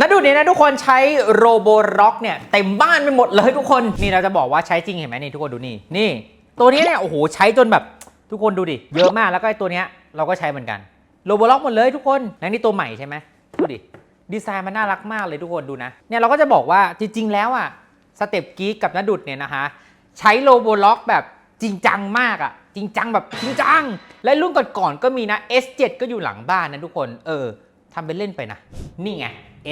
นัดดูเนี่ยนะทุกคนใช้โรโบร็อกเนี่ยเต็มบ้านไปหมดเลยทุกคนนี่เราจะบอกว่าใช้จริงเห็นไหมนี่ทุกคนดูนี่นี่ ตัวนี้เนี่ยโอ้โหใช้จนแบบทุกคนดูดิเยอะมากแล้วก็ไอ้ตัวเนี้ยเราก็ใช้เหมือนกันโรโบร็อกหมดเลยทุกคนและนี่ตัวใหม่ใช่ไหมดูดิดีไซน์มันน่ารักมากเลยทุกคนดูนะเนี่ยเราก็จะบอกว่าจริง ๆ แล้วอะสเต็ปกีกกับนดดุดเนี่ยนะคะใช้โรโบร็อกแบบจริงจังมากอะจริงจังแบบจริงจัง และรุ่นก่อนๆก็มีนะ S7 ก็อยู่หลังบ้านนะทุกคนเออทำเป็นเล่นไปนะ นี่ไง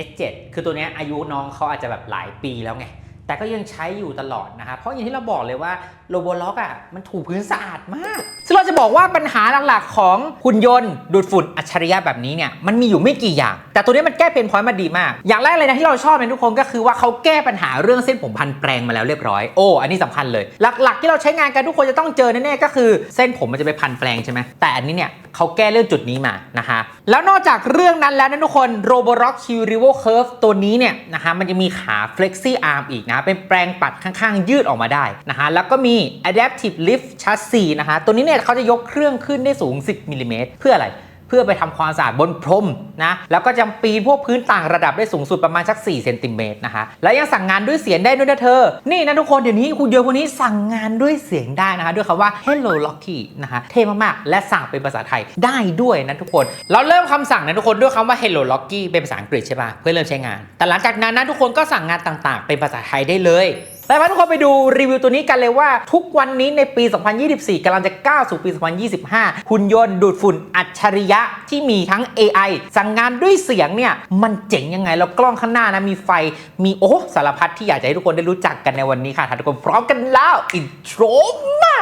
S7 คือตัวนี้อายุน้องเขาอาจจะแบบหลายปีแล้วไง แต่ก็ยังใช้อยู่ตลอดนะครับเพราะอย่างที่เราบอกเลยว่าโลโบล็อกอะมันถูพื้นสะอาดมาก ซึ่งเราจะบอกว่าปัญหาหลักๆของหุ่นยนต์ดูดฝุ่นอัจฉริยะแบบนี้เนี่ยมันมีอยู่ไม่กี่อย่าง แต่ตัวนี้มันแก้เป็นพอยต์มาดีมาก อย่างแรกเลยนะที่เราชอบในทุกคนก็คือว่าเขาแก้ปัญหาเรื่องเส้นผมพันแปลงมาแล้วเรียบร้อยโอ้อันนี้สำคัญเลย หลักๆ ที่เราใช้งานกันทุกคนจะต้องเจอแน่ๆก็คือเส้นผมมันจะไปพันแปลงใช่ไหมแต่อันนี้เนี่ยเขาแก้เรื่องจุดนี้มานะคะแล้วนอกจากเรื่องนั้นแล้วนะทุกคน Roborock Q Revo Curve ตัวนี้เนี่ยนะคะมันจะมีขา Flexi Arm อีกนะเป็นแปลงปัดข้างๆ ยืดออกมาได้นะฮะแล้วก็มี Adaptive Lift Chassis นะฮะตัวนี้เนี่ยเขาจะยกเครื่องขึ้นได้สูง 10มิลลิเมตรเพื่ออะไร เพื่อไปทำความสะอาดบนพรมนะแล้วก็จะปีนพวกพื้นต่างระดับได้สูงสุดประมาณสัก4เซนติเมตรนะคะแล้วยังสั่งงานด้วยเสียงได้ด้วยนะเธอ นี่นะทุกคนเดี๋ยวนี้คุณโยนต์คนนี้สั่งงานด้วยเสียงได้นะคะ ด้วยคำว่า hello Locky นะคะเท่มากๆ และสั่งเป็นภาษาไทยได้ด้วยนะทุกคน เราเริ่มคำสั่งนะทุกคนด้วยคำว่า hello Locky เป็นภาษาอังกฤษใช่ปะเพื่อเริ่มใช้งาน แต่หลังจากนั้นนะทุกคนก็สั่งงานต่างๆ เป็นภาษาไทยได้เลย แต่พาทุกคนไปดูรีวิวตัวนี้กันเลยว่า ทุกวันนี้ในปี 2024 กำลังจะก้าวสู่ปี 2025 หุ่นยนต์ดูดฝุ่นอัจฉริยะที่มีทั้ง AI สั่งงานด้วยเสียงเนี่ย มันเจ๋งยังไง แล้วกล้องข้างหน้านะ มีไฟมีโอ้สารพัดที่อยากจะให้ทุกคนได้รู้จักกันในวันนี้ค่ะถ้าทุกคนพร้อมกันแล้วอินโทรมา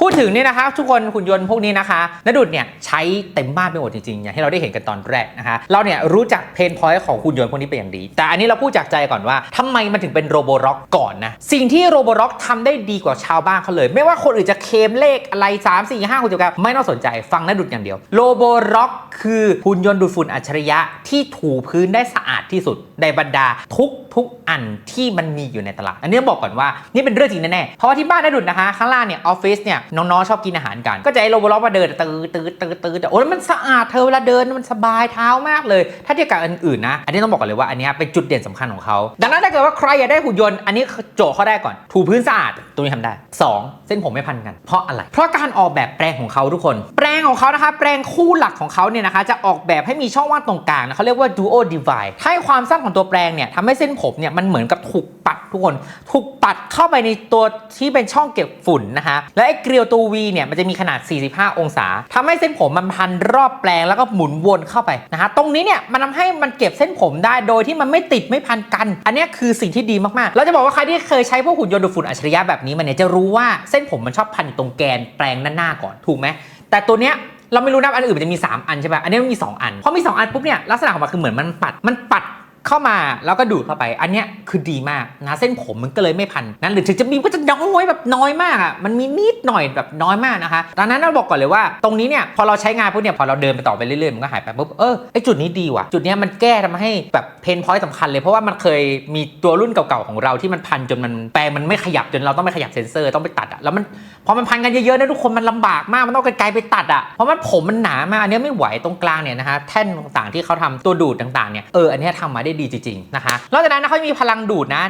พูดถึงเนี่ยนะคะ ทุกคนหุ่นยนต์พวกนี้นะคะนดุดเนี่ยใช้เต็มบ้านไปหมดจริงๆอย่างที่เราได้เห็นกันตอนแรกนะคะเราเนี่ยรู้จักเพนพอยต์ของหุ่นยนต์พวกนี้เป็นอย่างดี แต่อันนี้เราพูดจากใจก่อนว่าทำไมมันถึงเป็นโรโบร็อกก่อนนะสิ่งที่โรโบร็อกทำได้ดีกว่าชาวบ้านเขาเลย ไม่ว่าคนอื่นจะเคมเลขอะไร 3 4 5 6 7 9ไม่ต้องสนใจฟังนดุดอย่างเดียวโรโบร็อกคือหุ่นยนต์ดูดฝุ่นอัจฉริยะที่ถูพื้นได้สะอาดที่สุดในบรรดาทุกทุกอันที่มันมีอยู่ในตลาด อันนี้บอกก่อนว่านี่เป็นเรื่องจริงแน่ๆเพราะว่าที่บ้านนดุดนะคะข้างล่างเนี่ยออฟฟิศเนี่ยน้องๆชอบกินอาหารกัน ก็จะให้โรบร็อกมาเดินตืดตืดตืดตืดโอ้ยมันสะอาดเธอเวลาเดินมันสบายเท้ามากเลย ถ้าเทียบกับอันอื่นนะ อันนี้ต้องบอกก่อนเลยว่าอันนี้เป็นจุดเด่นสำคัญของเขาดังนั้นถ้าเกิดว่าใครอยากได้หุ่นยนต์อันนี้โจทย์ข้อแรกก่อน ถูพื้นสะอาดตัวนี้ทำได้ 2 เส้นผมไม่พันกัน เพราะอะไร เพราะการออกแบบแปลงของเขาทุกคน แปลงของเขานะคะแปลงคู่หลักของเขาเนี่ยนะคะจะออกแบบให้มีช่องว่างตรงกลางนะเขาเรียกว่า duo divide ให้ความสั้นของตัวแปลงเนี่ยทำให้เส้นผมเนี่ยมันเหมือนกับถูกปัดทุกคน ถูกปัดเข้าไปในตัวที่เป็นช่องเก็บฝุ่นนะคะและไอ้เกลีียวตัว V เนี่ยมันจะมีขนาด 45 องศาทำให้เส้นผมมันพันรอบแปลงแล้วก็หมุนวนเข้าไปนะคะตรงนี้เนี่ยมันทำให้มันเก็บเส้นผมได้โดยที่มันไม่ติดไม่พันกัน อันนี้คือสิ่งที่ดีมากๆ เราจะบอกว่าใครที่เคยใช้พวกหุ่นยนต์ดูดฝุ่นอัจฉริยะแบบนี้มันเนี่ยจะรู้ว่าเส้นผมมันชอบพันอยู่ตรงแกนแปลงหน้าๆก่อนถูกไหมแต่ตัวเนี้ยเราไม่รู้นะอันอื่นมันจะมี 3 อันใช่ป่ะอันนี้มันมี 2 อันพอมี 2 อันปุ๊บเนี่ยลักษณะของมันคือเหมือนมันปัดมันปัด เข้ามาแล้วก็ดูดเข้าไป อันเนี้ยคือดีมากนะเส้นผมมันก็เลยไม่พันนั้นหรือถึงจะมีก็จะน้อยแบบน้อยมากอะมันมีนิดหน่อยแบบน้อยมากนะคะดังนั้นเราบอกก่อนเลยว่าตรงนี้เนี่ยพอเราใช้งานปุ๊บเนี่ยพอเราเดินไปต่อไปเรื่อยๆมันก็หายไปปุ๊บเออไอจุดนี้ดีว่ะจุดเนี้ยมันแก้ทำให้แบบเพนพอยต์สำคัญเลยเพราะว่ามันเคยมีตัวรุ่นเก่าๆของเราที่มันพันจนมันแปลงมันไม่ขยับจนเราต้องไปขยับเซนเซอร์ต้องไปตัดอะแล้วมันพอมันพันกันเยอะๆนะทุกคนมันลำบากมากมันต้องไกลๆไปตัดอะเพราะมันผมมันหนามากอันนี้ไม่ไหวตรงกลางเนี่ยนะคะแท่นต่างๆที่เขาทำตัวดูดต่างๆเนี่ยเอออันนี้ทำมาได้ดีจริงๆนะคะนอกจากนั้นนะเขามีพลังดูดนะ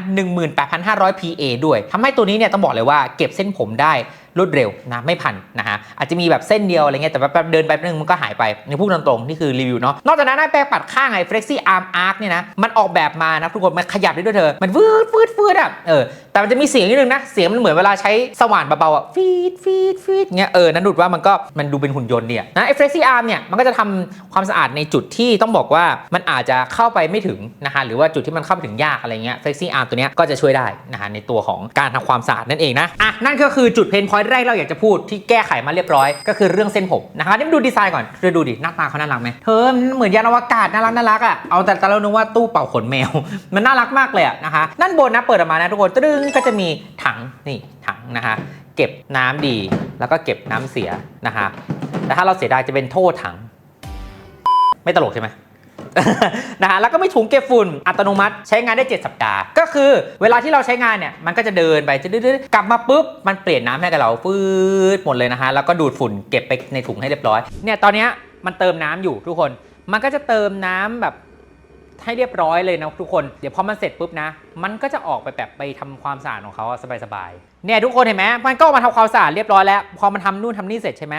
18,500 PA ด้วยทำให้ตัวนี้เนี่ยต้องบอกเลยว่าเก็บเส้นผมได้รวดเร็วนะไม่พันนะฮะอาจจะมีแบบเส้นเดียวอะไรเงี้ยแต่แป๊บเดินไปนึงมันก็หายไปในพูดตรงๆนี่คือรีวิวเนาะนอกจากนั้นแปรงปัดข้างไอ้ Flexi Arm Arc เนี่ยนะมันออกแบบมานะทุกคนมันขยับได้ด้วยเธอมันวืดวืดวืดอะเออ แต่มันจะมีเสียงนิดนึงนะ เสียงมันเหมือนเวลาใช้สว่านเบาๆอะฟีดฟีดฟีดเงี้ยเออนันดูดว่ามันก็มันดูเป็นหุ่นยนต์เนี่ยนะไอ้ Flexi Arm เนี่ยมันก็จะทำความสะอาดในจุดที่ต้องบอกว่ามันอาจจะเข้าไปไม่ถึงนะคะหรือว่าจุดที่มันเข้าไปถึงยากอะไรเงี้ย Flexi Arm ตัวเนี้ยก็จะช่วยได้นะคะในตัวของการทำความสะอาดนั่นเองนะอะนั่นก็คือจุดเพนพอยต์แรกเราอยากจะพูดที่แก้ไขมาเรียบร้อย ก็คือเรื่องเส้นผมนะคะนี่มาดูดีไซน์ก่อนเธอดูดิหน้าตาเขาน่ารักไหมเธอเหมือนยานอวกาศน่ารักน่ารักอะเอาแต่แต่เรานึกว่าตู้เป่าขนแมว มันน่ารักมากเลยอะนะคะด้านบนนะเปิดออกมานะทุกคนตึงก็จะมีถังนี่ถังนะคะเก็บน้ำดีแล้วก็เก็บน้ำเสียนะคะแต่ถ้าเราเสียดายจะเป็นโทษถัง ไม่ตลกใช่ไหมนะฮะแล้วก็มีถุงเก็บฝุ่นอัตโนมัติใช้งานได้ 7 สัปดาห์ ก็คือเวลาที่เราใช้งานเนี่ยมันก็จะเดินไปจะดื้อๆกลับมาปุ๊บ มันเปลี่ยนน้ำให้กับเราฟืดหมดเลยนะฮะแล้วก็ดูดฝุ่นเก็บไปในถุงให้เรียบร้อยเนี่ยตอนนี้มันเติมน้ำอยู่ทุกคน มันก็จะเติมน้ำแบบ ให้เรียบร้อยเลยนะทุกคน เดี๋ยวพอมันเสร็จปุ๊บนะ มันก็จะออกไปแบบไปทำความสะอาดของเขาสบายๆ เนี่ยทุกคนเห็นไหมมันก็มาทำความสะอาดเรียบร้อยแล้ว พอมันทำนู่นทำนี่เสร็จใช่ไหม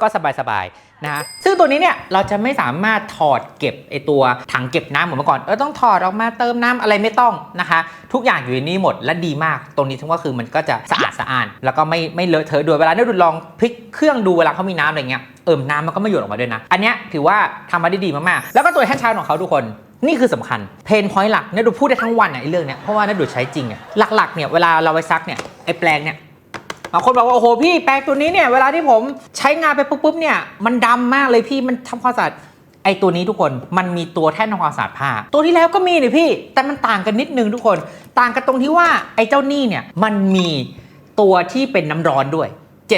ก็สบายๆนะฮะ ซึ่งตัวนี้เนี่ยเราจะไม่สามารถถอดเก็บไอตัวถังเก็บน้ำเหมือนเมื่อก่อน เออต้องถอดออกมาเติมน้ำอะไรไม่ต้องนะคะ ทุกอย่างอยู่ในนี้หมดและดีมาก ตรงนี้ทั้งว่าคือมันก็จะสะอาดสะอาดแล้วก็ไม่ไม่เลอะเทอะด้วยเวลาเนี่ยดูลองพลิกเครื่องดูเวลาเขามีน้ำอะไรเงี้ยเอิ่มน้ำมันก็ไม่หยดออกมาด้วยนะ อันเนี้ยถือว่าทำมาได้ดีมากๆ แล้วก็ตัวแฮนด์ชาร์ของเขาทุกคน นี่คือสำคัญเพนพอยต์หลักเนี่ยดูพูดได้ทั้งวันอะไอ้เรื่องเนี้ยเพราะว่านี่ดูใช้จริงอะหลักๆเนี่ยเวลาเราไปซักเนี่ยไอ้แปลงเนี่ยบางคนบอกว่าโอ้โหพี่แปรงตัวนี้เนี่ยเวลาที่ผมใช้งานไปปุ๊บๆเนี่ยมันดำมากเลยพี่มันทำความสะอาดไอตัวนี้ทุกคนมันมีตัวแท่นทำความสะอาดผ้า ตัวที่แล้วก็มีนี่พี่ แต่มันต่างกันนิดนึงทุกคน ต่างกันตรงที่ว่าไอเจ้านี่เนี่ยมันมีตัวที่เป็นน้ำร้อนด้วย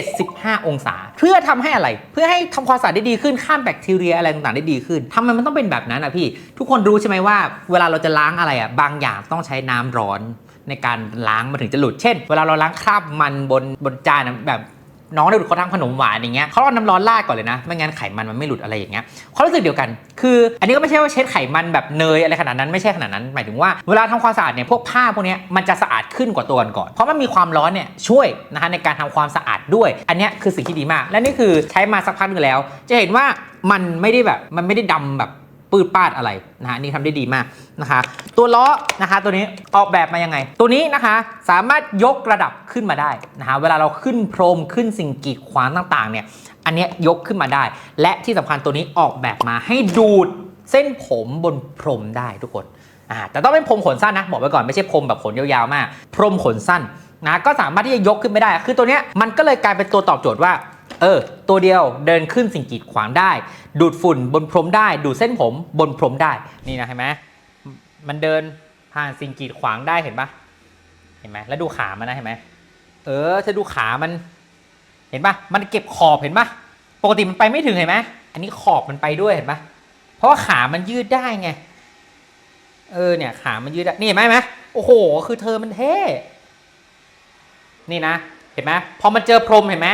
75 องศา เพื่อทำให้อะไร เพื่อให้ทำความสะอาดได้ดีขึ้นข้ามแบคทีเรียอะไรต่างๆได้ดีขึ้นทำไมมันต้องเป็นแบบนั้นอะพี่ ทุกคนรู้ใช่ไหมว่า เวลาเราจะล้างอะไรอะบางอย่างต้องใช้น้ำร้อนในการล้างมันถึงจะหลุด เช่น เวลาเราล้างคราบมันบนบนจานแบบน้องได้ดูเขาทำขนมหวานอย่างเงี้ยเขาเอาน้ำร้อนราดก่อนเลยนะ ไม่งั้นไขมันมันไม่หลุดอะไรอย่างเงี้ยความรู้สึกเดียวกัน คือ อันนี้ก็ไม่ใช่ว่าเช็ดไขมันแบบเนยอะไรขนาดนั้นไม่ใช่ขนาดนั้น หมายถึงว่าเวลาทำความสะอาดเนี่ยพวกผ้าพวกเนี้ยมันจะสะอาดขึ้นกว่าตัวก่อน เพราะมันมีความร้อนเนี่ยช่วยนะคะในการทำความสะอาด ด้วย อันนี้คือสิ่งที่ดีมาก และนี่คือใช้มาสักพักหนึงแล้ว จะเห็นว่ามันไม่ได้แบบมันไม่ได้ดำแบบปืดปาดอะไรนะฮะนี่ทำได้ดีมากนะคะ ตัวล้อนะคะตัวนี้ออกแบบมายังไง ตัวนี้นะคะสามารถยกระดับขึ้นมาได้นะคะเวลาเราขึ้นพรมขึ้นสิ่งกีดขวางต่างๆเนี่ยอันนี้ยกขึ้นมาได้ และที่สำคัญตัวนี้ออกแบบมาให้ดูดเส้นผมบนพรมได้ทุกคนอ่าแต่ต้องเป็นพรมขนสั้นนะ บอกไว้ก่อนไม่ใช่พรมแบบขนยาวๆมาก พรมขนสั้น นะก็สามารถที่จะยกขึ้นไม่ได้ คือตัวเนี้ยมันก็เลยกลายเป็นตัวตอบโจทย์ว่าเออตัวเดียวเดินขึ้นสิ่งกีดขวางได้ ดูดฝุ่นบนพรมได้ ดูดเส้นผมบนพรมได้นี่นะเห็นไหมมันเดินผ่านสิ่งกีดขวางได้เห็นปะเห็นไหมแล้วดูขามันนะเห็นไหมเออถ้าดูขามัน เห็นปะมันเก็บขอบเห็นปะปกติมันไปไม่ถึงเห็นไหมอันนี้ขอบมันไปด้วยเห็นปะเพราะว่าขามันยืดได้ไงเออเนี่ยขามันยืดได้นี่เห็นไหมไหมโอ้โห คือเธอมันเท่ นี่นะ เห็นไหมพอมันเจอพรมเห็นไหม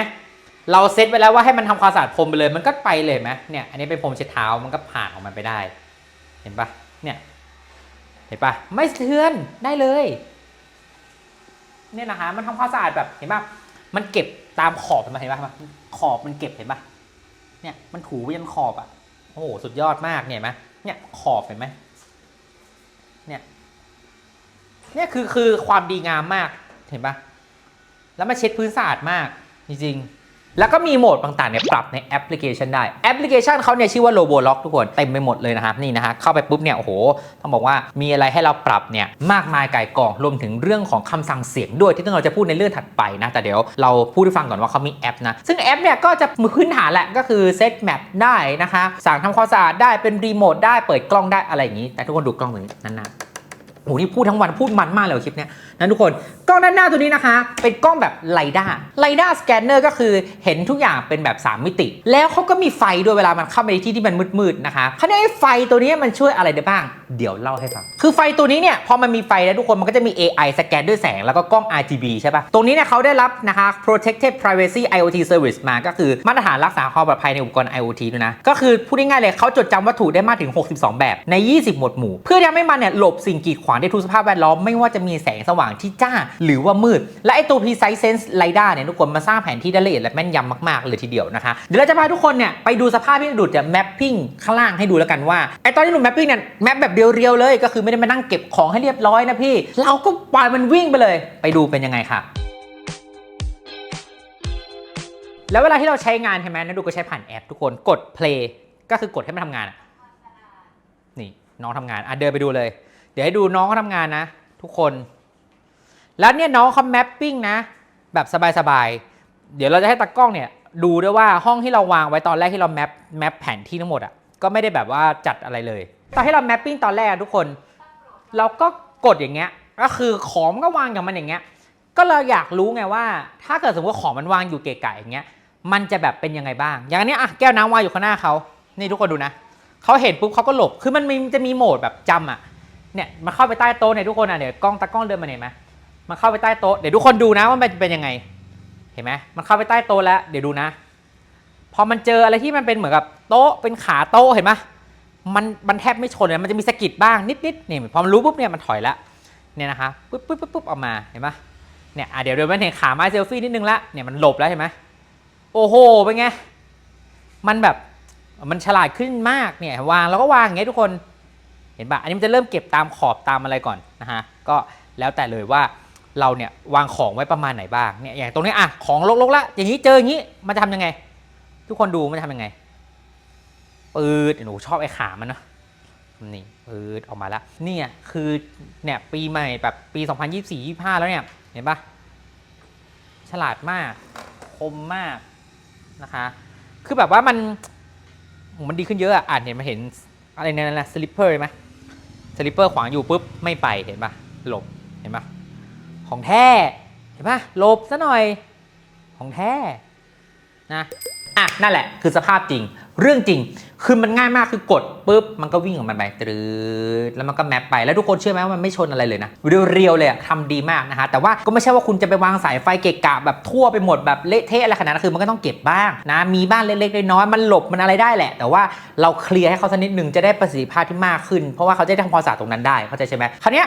เราเซตไว้แล้วว่าให้มันทำความสะอาดพรมไปเลยมันก็ไปเลยเห็นไหมเนี่ยอันนี้เป็นพรมเช็ดเท้ามันก็ผ่านของมันไปได้ เห็นปะเนี่ยเห็นปะไม่สะเทือนได้เลยเนี่ยนะคะมันทำความสะอาดแบบเห็นปะมันเก็บตามขอบเห็นปะเห็นปะขอบมันเก็บเห็นปะเนี่ยมันถูไปยันขอบอะโอ้โหสุดยอดมากเนี่ยนไหมเนี่ยขอบเห็นไหมเนี่ยเนี่ยคือคือความดีงามมากเห็นปะ แล้วมาเช็ดพื้นสะอาดมากจริงๆ แล้วก็มีโหมดต่างๆเนี่ยปรับในแอปพลิเคชันได้ แอปพลิเคชันเขาเนี่ยชื่อว่า Robo Lock ทุกคนเต็มไปหมดเลยนะครับนี่นะฮะเข้าไปปุ๊บเนี่ยโอ้โหต้องบอกว่ามีอะไรให้เราปรับเนี่ยมากมายไก่กองรวมถึงเรื่องของคำสั่งเสียงด้วยที่เราจะพูดในเรื่องถัดไปนะแต่เดี๋ยวเราพูดให้ฟังก่อนว่าเขามีแอปนะซึ่งแอปเนี่ยก็จะมือพื้นฐานแหละก็คือเซตแมปได้นะคะสั่งทำความสะอาดได้เป็นรีโมทได้เปิดกล้องได้อะไรอย่างนี้ แต่ทุกคนดูกล้องตรงนี้นานๆโอ้โหนี่พูดทั้งวันพูดมันมากเลยคลิปเนี้ย นะทุกคนกล้องด้านหน้าตัวนี้นะคะ เป็นกล้องแบบไลด้าไลด้าสแกนเนอร์ก็คือเห็นทุกอย่างเป็นแบบ 3 มิติ แล้วเขาก็มีไฟด้วยเวลามันเข้าไปในที่ที่มันมืดๆนะคะคราวนี้ไอ้ไฟตัวนี้มันช่วยอะไรได้บ้าง เดี๋ยวเล่าให้ฟัง คือไฟตัวนี้เนี่ยพอมันมีไฟแล้วทุกคนมันก็จะมี AI สแกนด้วยแสงแล้วก็กล้อง RGB ใช่ปะตรงนี้เนี่ยเขาได้รับนะคะ Protected Privacy IoT Service มาก็คือมาตรฐานรักษาความปลอดภัยในอุปกรณ์ IoT ด้วยนะก็คือพูดง่ายๆเลยเขาจดจำวัตถุได้มากถึง 62 แบบใน 20 หมวดหมู่ เพื่อทำให้มันเนี่ยหลบสิ่งกีดขวางได้ทุกสภาพแวดล้อมไม่ว่าจะมีแสงสว่างที่จ้าหรือว่ามืด และไอตัว Precise Sense LiDAR เนี่ยทุกคนมาสร้างแผนที่ได้ละเอียดและแม่นยำมากๆเลยทีเดียวนะคะ เดี๋ยวเราจะพาทุกคนเนี่ยไปดูสภาพที่ดูดจะ mapping ข้างล่างให้ดูแล้วกันว่าไอตอนที่หนู mapping เนี่ยแมปแบบเรียวๆเลย ก็คือไม่ได้มานั่งเก็บของให้เรียบร้อยนะพี่ เราก็ปล่อยมันวิ่งไปเลย ไปดูเป็นยังไงค่ะแล้วเวลาที่เราใช้งานใช่ไหมนะดูก็ใช้ผ่านแอปทุกคนกด play ก็คือกดให้มันทำงานนี่น้องทำงานอะเดินไปดูเลย เดี๋ยวให้ดูน้องเขาทำงานนะ ทุกคน แล้วเนี่ยน้องเขาแมปปิ้งนะ แบบสบายๆ เดี๋ยวเราจะให้ตากล้องเนี่ยดูด้วยว่าห้องที่เราวางไว้ตอนแรกที่เราแมปแมปแผนที่ทั้งหมดอะก็ไม่ได้แบบว่าจัดอะไรเลย ตอนที่เราแมปปิ้งตอนแรกทุกคน เราก็กดอย่างเงี้ยก็คือของก็วางกับมันอย่างเงี้ยก็เราอยากรู้ไงว่า ถ้าเกิดสมมติว่าของมันวางอยู่เกะกะอย่างเงี้ยมันจะแบบเป็นยังไงบ้าง อย่างนี้อะแก้วน้ำวางอยู่ข้างหน้าเขานี่ทุกคนดูนะเขาเห็นปุ๊บเขาก็หลบคือมันมีจะมีโหมดแบบจำอะเนี่ยมันเข้าไปใต้โต๊ะเนี่ยทุกคนอะเดี๋ยวกล้องตากล้องเดินมาเห็นไหม มันเข้าไปใต้โต๊ะเดี๋ยวทุกคนดูนะว่ามันเป็นยังไง เห็นไหมมันเข้าไปใต้โต๊ะแล้ว เดี๋ยวดูนะ พอมันเจออะไรที่มันเป็นเหมือนกับโต๊ะเป็นขาโต๊ะเห็นไหมมันมันแทบไม่ชนเลยมันจะมีสะกิดบ้างนิดๆนี่พอมันรู้ปุ๊บเนี่ยมันถอยละเนี่ยนะคะปุ๊บปุ๊บปุ๊บปุ๊บออกมาเห็นปะเนี่ยอะเดี๋ยวเดี๋ยวมันเห็นขาไม้เซลฟี่นิดนึงละเนี่ยมันหลบแล้วเห็นไหมโอ้โหเป็นไงมันแบบมันฉลาดขึ้นมากเนี่ยวางแล้วก็วางอย่างเงี้ยทุกคนเห็นปะอันนี้มันจะเริ่มเก็บตามขอบตามอะไรก่อนนะฮะก็แล้วแต่เลยว่า เราเนี่ยวางของไว้ประมาณไหนบ้างเนี่ยอย่างตรงนี้อะของลกๆละอย่างนี้เจออย่างนี้มันจะทำยังไง ทุกคนดูมันจะทำยังไงปืดหนูชอบไอ้ขามันนะนี่ปืดออกมาแล้วเนี่ยคือเนี่ยปีใหม่แบบปี 2024 25 แล้วเนี่ยเห็นปะฉลาดมากคมมากนะคะ คือแบบว่ามันมันดีขึ้นเยอะอะอ่านเห็นมาเห็นอะไรเนี่ยนะสลิปเปอร์ไหมสลิปเปอร์ขวางอยู่ปุ๊บไม่ไปเห็นปะหลบเห็นปะ ของแท้เห็นปะหลบซะหน่อยของแท้นะอะนั่นแหละคือสภาพจริง เรื่องจริงคือมันง่ายมากคือกดปุ๊บมันก็วิ่งของมันไปตรืดแล้วมันก็แมปไปแล้วทุกคนเชื่อไหมว่ามันไม่ชนอะไรเลยนะเรียวๆเลยทำดีมากนะฮะแต่ว่าก็ไม่ใช่ว่าคุณจะไปวางสายไฟเกะกะแบบทั่วไปหมดแบบเละเทะอะไรขนาดนั้นคือมันก็ต้องเก็บบ้างนะมีบ้านเล็กๆน้อยๆมันหลบมันอะไรได้แหละ แต่ว่าเราเคลียร์ให้เขาสักนิดหนึ่งจะได้ประสิทธิภาพที่มากขึ้น เพราะว่าเขาจะได้ทำความสะอาดตรงนั้นได้เข้าใจใช่ไหมคราวเนี้ย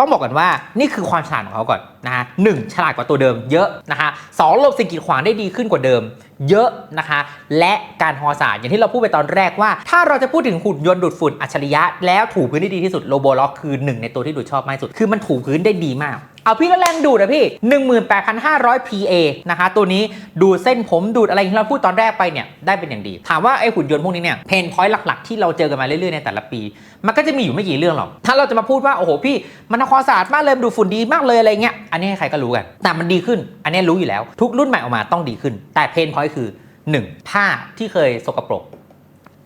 ต้องบอกก่อนว่านี่คือความฉลาดของเขาก่อนนะฮะหนึ่งฉลาดกว่าตัวเดิมเยอะนะคะสองหลบสิ่งกีดขวางได้ดีขึ้นกว่าเดิม เยอะนะคะ และการทอสารอย่างที่เราพูดไปตอนแรกว่า ถ้าเราจะพูดถึงหุ่นยนต์ดูดฝุ่นอัจฉริยะ แล้วถูพื้นได้ดีที่สุดโลโบล็อกคือหนึ่งในตัวที่ดูดชอบมากที่สุดคือมันถูพื้นได้ดีมาก เอาพี่แล้วแรงดูดอะพี่ 18,500 PA นะคะตัวนี้ดูดเส้นผมดูดอะไรที่เราพูดตอนแรกไปเนี่ยได้เป็นอย่างดี ถามว่าไอ้หุ่นยนต์พวกนี้เนี่ยเพนพอยต์หลักๆ ที่เราเจอกันมาเรื่อยๆในแต่ละปี มันก็จะมีอยู่ไม่กี่เรื่องหรอก ถ้าเราจะมาพูดว่าโอ้โหพี่ มันทำความสะอาดมากเลยดูดฝุ่นดีมากเลยอะไรเงี้ยอันนี้ใครก็รู้กันแต่มันดีขึ้น อันนี้รู้อยู่แล้ว ทุกรุ่นใหม่ออกมาต้องดีขึ้น แต่เพนพอยต์คือ 1. ผ้าที่เคยสกปรก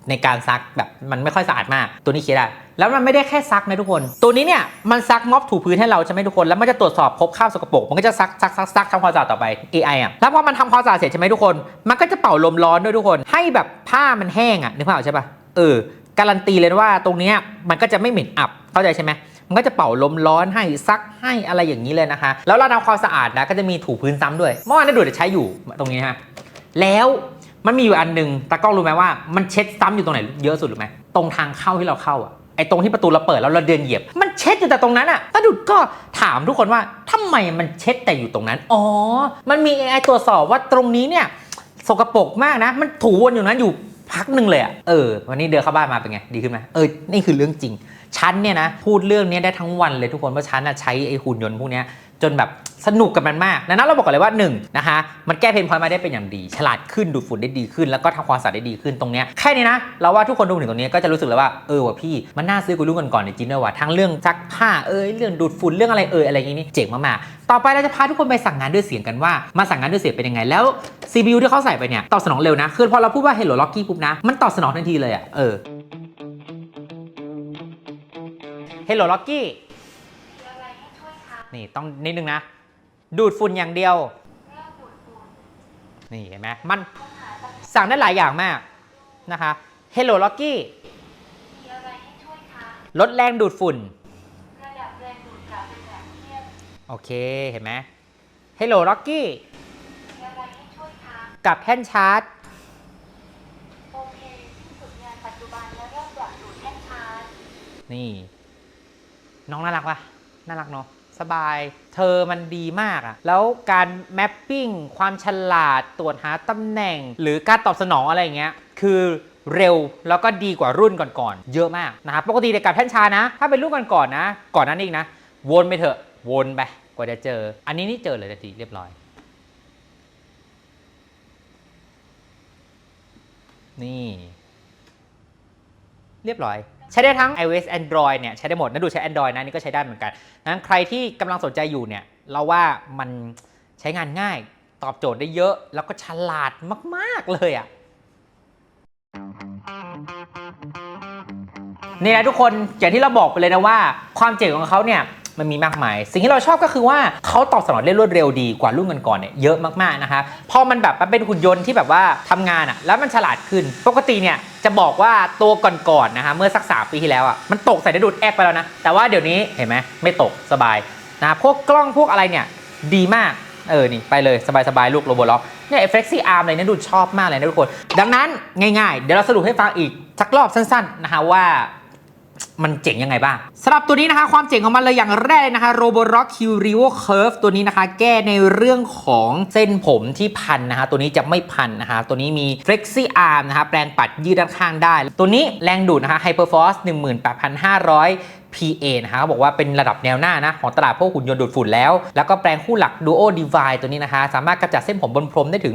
ในการซักแบบมันไม่ค่อยสะอาดมาก ตัวนี้เคลียร์ได้แล้วมันไม่ได้แค่ซักนะทุกคน ตัวนี้เนี่ยมันซักม็อบถูพื้นให้เราใช่ไหมทุกคน แล้วมันจะตรวจสอบพบคราบสกปรก มันก็จะซักซักซักซักทำความสะอาดต่อไป AI อะ แล้วพอมันทำความสะอาดเสร็จใช่ไหมทุกคน มันก็จะเป่าลมร้อนด้วยทุกคน ให้แบบผ้ามันแห้งอะนึกภาพออกใช่ปะเออ การันตีเลยว่าตรงนี้มันก็จะไม่เหม็นอับ เข้าใจใช่ไหมมันก็จะเป่าลมร้อนให้ซักให้อะไรอย่างนี้เลยนะคะ แล้วเราทำความสะอาดนะก็จะมีถูพื้นซ้ำด้วย เมื่อวานนดูดใช้อยู่ตรงนี้ฮะ แล้ว มันมีอยู่อันหนึ่งตากล้องรู้ไหมว่ามันเช็ดซ้ำอยู่ตรงไหนเยอะสุดหรือไหมตรงทางเข้าที่เราเข้าอะไอ้ตรงที่ประตูเราเปิดแล้วเราเดินเหยียบ มันเช็ดอยู่แต่ตรงนั้นอะตาดุดก็ถามทุกคนว่าทำไมมันเช็ดแต่อยู่ตรงนั้น อ๋อ มันมี AI ตรวจสอบว่าตรงนี้เนี่ยสกปรกมากนะ มันถูวนอยู่นั้นอยู่พักหนึ่งเลยอะเออ วันนี้เดินเข้าบ้านมาเป็นไง ดีขึ้นไหมเออ นี่คือเรื่องจริง ฉันเนี่ยนะ พูดเรื่องนี้ได้ทั้งวันเลยทุกคน เพราะฉันนะใช้ไอ้หุ่นยนต์พวกเนี้ยจนแบบสนุกกับมันมากดังนั้นเราบอกก่อนเลยว่า1นงนะคะมันแก้เพนพอยต์มาได้เป็นอย่างดี ฉลาดขึ้นดูดฝุ่นได้ดีขึ้น แล้วก็ทำความสะอาดได้ดีขึ้นตรงเนี้ยแค่นี้นะเราว่าทุกคนดูถึงตรงนี้ก็จะรู้สึกเลยว่าเออว่ะพี่มันน่าซื้อกูรุ่นก่อนๆในจริงด้วยว่ะทั้งเรื่องซักผ้าเอยเรื่องดูดฝุ่นเรื่องอะไรเอยอะไรอย่างนี้เจ๋งมากๆต่อไปเราจะพาทุกคนไปสั่งงานด้วยเสียงกันว่ามาสั่งงานด้วยเสียงเป็นยังไงแล้ว CPU ที่เขาใส่ไปเนี่ยตอบสนองเร็วนะคือพอเราพูดว่า Hello Locky ปุ๊บนะมันตอบสนองทันทีเลยอะเออ Hello Locky นี่ต้องนิดนึงนะ ดูดฝุ่นอย่างเดียว นี่เห็นไหมมันสั่งได้หลายอย่างมากนะคะ Hello Locky มีอะไรให้ช่วยคะลดแรงดูดฝุ่นระดับแรงดูดกลับเป็นแบบเทียบโอเค เห็นไหม Hello Locky มีอะไรให้ช่วยคะกับแท่นชาร์จโอเคที่สุดงานปัจจุบันและเริ่มปรับดูดแท่นชาร์จนี่ น้องน่ารักปะน่ารักเนาะ สบาย เธอมันดีมากอะแล้วการแมปปิ้งความฉลาดตรวจหาตำแหน่ง หรือการตอบสนองอะไรเงี้ย คือเร็วแล้วก็ดีกว่ารุ่นก่อนๆ เยอะมากนะครับ ปกติในการแท่นชานะ ถ้าเป็นรุ่นก่อนๆนะ ก่อนนั้นอีกนะ วนไปเถอะวนไปกว่าจะเจอ อันนี้นี่เจอเลยทันทีเรียบร้อย นี่ เรียบร้อย ใช้ได้ทั้ง iOS Android เนี่ยใช้ได้หมดน่าดูใช้ Android นะนี่ก็ใช้ได้เหมือนกันนั้นใครที่กำลังสนใจอยู่เนี่ยเราว่ามันใช้งานง่ายตอบโจทย์ได้เยอะแล้วก็ฉลาดมาก ๆ เลยอะ่ะนี่นะทุกคนอย่างที่เราบอกไปเลยนะว่า ความเจ๋งของเขาเนี่ย มันมีมากมาย สิ่งที่เราชอบก็คือว่าเขาตอบสนองได้รวดเร็วดีกว่ารุ่นก่อนๆเนี่ยเยอะมากๆนะคะพอมันแบบมันเป็นหุ่นยนต์ที่แบบว่าทำงานอะ่ะแล้วมันฉลาดขึ้น ปกติเนี่ยจะบอกว่าตัวก่อนๆนะคะเมื่อสักสามปีที่แล้วอะ่ะมันตกใส่ได้ดูดแอกไปแล้วนะแต่ว่าเดี๋ยวนี้เห็นไหมไม่ตกสบายนะพวกกล้องพวกอะไรเนี่ยดีมากเออ นี่ ไปเลยสบายๆ ลูกโรบล็อกเนี่ยเอฟเฟกซี่อาร์มเลยนะดูชอบมากเลยนะทุกคน ดังนั้นง่ายๆ เดี๋ยวเราสรุปให้ฟังอีก สักรอบสั้นๆ นะคะว่า มันเจ๋งยังไงบ้างสำหรับตัวนี้นะคะ ความเจ๋งของมันเลยอย่างแรกเลยนะคะ Roborock Q Revo Curve ตัวนี้นะคะ แก้ในเรื่องของเส้นผมที่พันนะคะ ตัวนี้จะไม่พันนะคะ ตัวนี้มี Flexi Arm นะคะ แปลงปัดยืดด้านข้างได้ ตัวนี้แรงดูดนะคะ Hyperforce 18,500 PA นะคะบอกว่าเป็นระดับแนวหน้านะ ของตลาดพวกหุ่นยนต์ดูดฝุ่นแล้ว แล้วก็แปลงคู่หลัก Duo Divide ตัวนี้นะคะ สามารถกำจัดเส้นผมบนพรมได้ถึง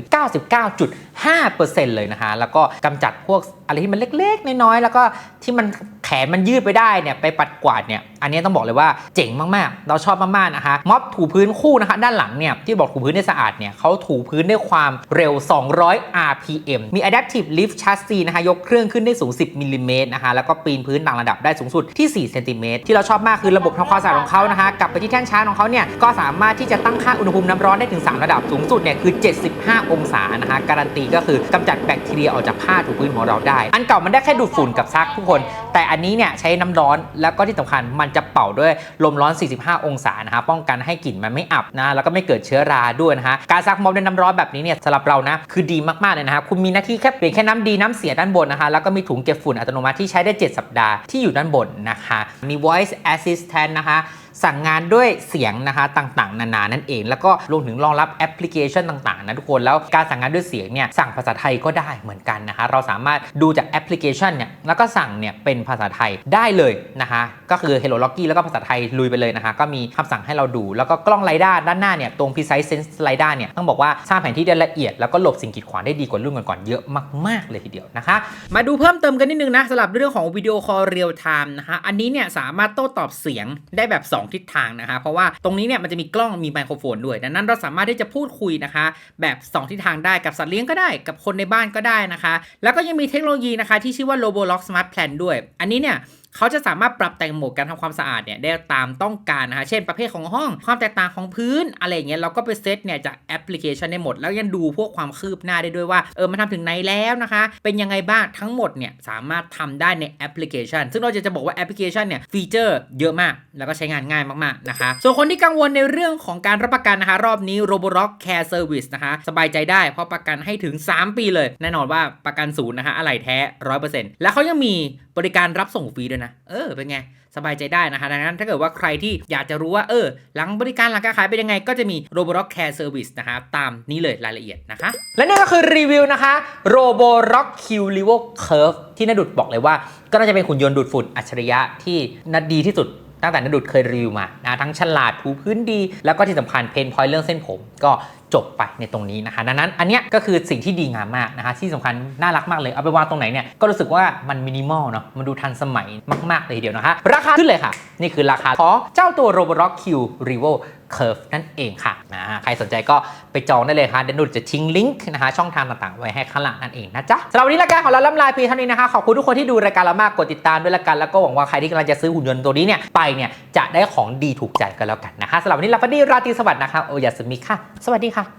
99.5%เลยนะคะ แล้วก็กำจัดพวก อะไรที่มันเล็กๆ น้อยๆ แล้วก็ที่มันแขนมันยืดไปได้เนี่ยไปปัดกวาดเนี่ยอันนี้ต้องบอกเลยว่าเจ๋งมากๆ เราชอบมากๆนะคะม็อบถูพื้นคู่นะคะด้านหลังเนี่ยที่บอกถูพื้นได้สะอาดเนี่ยเขาถูพื้นด้วยความเร็ว 200 RPM มี Adaptive Lift Chassis นะคะยกเครื่องขึ้นได้สูง 10มิลลิเมตรนะคะแล้วก็ปีนพื้นต่างระดับได้สูงสุดที่ 4 เซนติเมตรที่เราชอบมากคือระบบทำความสะอาดของเขานะคะกลับไปที่แท่นชาร์จของเขาเนี่ยก็สามารถที่จะตั้งค่าอุณหภูมิน้ำร้อนได้ถึง 3 ระดับสูงสุดเนี่ยคือ 75 องศานะคะการันตีก็คือกำจัดแบคทีเรียออกจากผ้าถูพื้นของเราได้อันเก่ามันได้แค่ดูดฝุ่นกับซักทุกคน แต่อันนี้เนี่ยใช้น้ำร้อนแล้วก็ที่สำคัญมันจะเป่าด้วยลมร้อน 45 องศานะคะป้องกันให้กลิ่นมันไม่อับนะแล้วก็ไม่เกิดเชื้อราด้วยนะคะการซักม็อบด้วยน้ำร้อนแบบนี้เนี่ยสำหรับเรานะคือดีมากๆเลยนะคะคุณมีหน้าที่แค่เปลี่ยนแค่น้ำดีน้ำเสียด้านบนนะคะแล้วก็มีถุงเก็บฝุ่นอัตโนมัติที่ใช้ได้ 7 สัปดาห์ที่อยู่ด้านบนนะคะมี voice assistant นะคะ สั่งงานด้วยเสียงนะคะต่างๆ นานานั่นเอง แล้วก็รวมถึงรองรับแอปพลิเคชันต่างๆนะทุกคนแล้วการสั่งงานด้วยเสียงเนี่ยสั่งภาษาไทยก็ได้เหมือนกันนะคะเราสามารถดูจากแอปพลิเคชันเนี่ยแล้วก็สั่งเนี่ยเป็นภาษาไทยได้เลยนะคะก็คือ Hello Locky แล้วก็ภาษาไทยลุยไปเลยนะคะก็มีคำสั่งให้เราดู แล้วก็กล้องไรด้าด้านหน้าเนี่ยตรง Precise Sense Radar เนี่ยต้องบอกว่าสร้างแผนที่ได้ละเอียด แล้วก็หลบสิ่งกีดขวางได้ดีกว่ารุ่นก่อนๆเยอะมากๆเลยทีเดียวนะคะ มาดูเพิ่มเติมกันนิดนึงนะสำหรับเรื่องของวิดีโอคอลเรียลไทม์นะคะอันนี้เนี่ยสามารถโต้ตอบเสียงได้แบบ 2ทิศทางนะคะ เพราะว่าตรงนี้เนี่ยมันจะมีกล้องมีไมโครโฟนด้วย ดังนั้นเราสามารถที่จะพูดคุยนะคะ แบบ 2 ทิศทางได้กับสัตว์เลี้ยงก็ได้กับคนในบ้านก็ได้นะคะ แล้วก็ยังมีเทคโนโลยีนะคะที่ชื่อว่า Robolox Smart Plan ด้วย อันนี้เนี่ย เขาจะสามารถปรับแต่งโหมดการทำความสะอาดเนี่ยได้ตามต้องการนะคะเช่นประเภทของห้อง ความแตกต่างของพื้นอะไรเงี้ย เราก็ไปเซตเนี่ยจากแอปพลิเคชันได้หมด แล้วยังดูพวกความคืบหน้าได้ด้วยว่า เออมันทำถึงไหนแล้วนะคะ เป็นยังไงบ้างทั้งหมดเนี่ยสามารถทำได้ในแอปพลิเคชัน ซึ่งเราจะจะบอกว่าแอปพลิเคชันเนี่ยฟีเจอร์เยอะมาก แล้วก็ใช้งานง่ายมากๆนะคะ ส่วนคนที่กังวลในเรื่องของการรับประกันนะคะรอบนี้ Roborock Care Service นะคะสบายใจได้เพราะประกันให้ถึง 3 ปีเลย แน่นอนว่าประกันศูนย์นะคะอะไหล่แท้100%แล้วเขายังมีบริการรับส่งฟรีด้วยนะ เออ เป็นไง สบายใจได้นะคะดังนั้นถ้าเกิดว่าใครที่อยากจะรู้ว่า เออ หลังบริการหลังการขายเป็นยังไง ก็จะมี Roborock Care Service นะคะ ตามนี้เลยรายละเอียดนะคะ และนี่ก็คือรีวิวนะคะ Roborock Q l e v o Curve ที่นดุดบอกเลยว่า ก็น่าจะเป็นหุ่นยนต์ดูดฝุ่นอัจฉริยะที่นาดีที่สุด ตั้งแต่นดุดเคยรีวิวมานะทั้งฉลาดถูพื้นดี แล้วก็ที่สำคัญเพนพอยต์เรื่องเส้นผม ก็จบไปในตรงนี้นะคะดังนั้นอันเนี้ยก็คือสิ่งที่ดีงามมากนะคะที่สำคัญน่ารักมากเลยเอาไปวางตรงไหนเนี่ยก็รู้สึกว่ามันมินิมอลเนาะมันดูทันสมัยมากๆเลยทีเดียวนะคะราคาขึ้นเลยค่ะ นี่คือราคาของเจ้าตัว Roborock Q Revo Curve นั่นเองค่ะนะใครสนใจก็ไปจองได้เลยค่ะเดนุจะทิ้งลิงก์นะคะช่องทางต่างๆ ไว้ให้ข้างหลังนั่นเองนะจ๊ะสำหรับวันนี้รายการของเราล่ำลาเพียงเท่านี้นะคะขอบคุณทุกคนที่ดูรายการเรามากกดติดตามด้วยละกันแล้วก็หวังว่าใครที่กำลังจะซื้อหุ่นยนต์ตัวนี้เนี่ยไปเนี่ยจะได้ของดีถูกใจกันแล้วกันนะคะสำหรับวันนี้ลาฟาดี้ราตรีสวัสดิ์นะคะโอยาสมิค่ะ สวัสดีค่ะ